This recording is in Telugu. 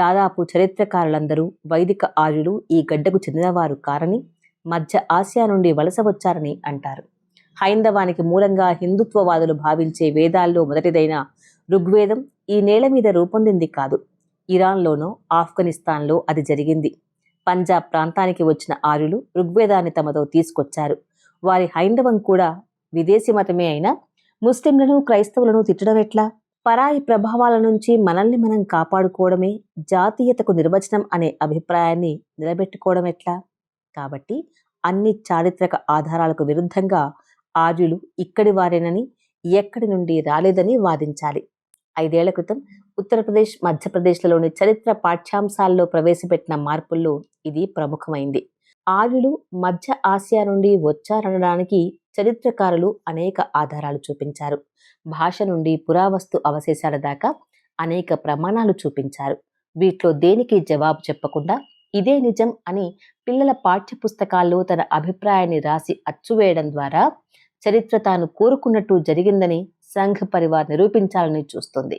దాదాపు చరిత్రకారులందరూ వైదిక ఆర్యులు ఈ గడ్డకు చెందినవారు కారని మధ్య ఆసియా నుండి వలస వచ్చారని అంటారు. హైందవానికి మూలంగా హిందుత్వవాదులు భావించే వేదాల్లో మొదటిదైన ఋగ్వేదం ఈ నేల మీద రూపొందింది కాదు. ఇరాన్లోనో ఆఫ్ఘనిస్తాన్లో అది జరిగింది. పంజాబ్ ప్రాంతానికి వచ్చిన ఆర్యులు ఋగ్వేదాన్ని తమతో తీసుకొచ్చారు. వారి హైందవం కూడా విదేశీ మతమే అయినా ముస్లింలను క్రైస్తవులను తిట్టడం ఎట్లా? పరాయి ప్రభావాల నుంచి మనల్ని మనం కాపాడుకోవడమే జాతీయతకు నిర్వచనం అనే అభిప్రాయాన్ని నిలబెట్టుకోవడం ఎట్లా? కాబట్టి అన్ని చారిత్రక ఆధారాలకు విరుద్ధంగా ఆర్యులు ఇక్కడి వారేనని ఎక్కడి నుండి రాలేదని వాదించాలి. ఐదేళ్ళ క్రితం ఉత్తరప్రదేశ్ మధ్యప్రదేశ్లలోని చరిత్ర పాఠ్యాంశాల్లో ప్రవేశపెట్టిన మార్పుల్లో ఇది ప్రముఖమైంది. ఆర్యులు మధ్య ఆసియా నుండి వచ్చారనడానికి చరిత్రకారులు అనేక ఆధారాలు చూపించారు. భాష నుండి పురావస్తు అవశేషాల దాకా అనేక ప్రమాణాలు చూపించారు. వీటిలో దేనికి జవాబు చెప్పకుండా ఇదే నిజం అని పిల్లల పాఠ్యపుస్తకాల్లో తన అభిప్రాయాన్ని రాసి అచ్చువేయడం ద్వారా చరిత్ర తాను కోరుకున్నట్టు జరిగిందని సంఘ్ పరివార్ నిరూపించాలని చూస్తుంది.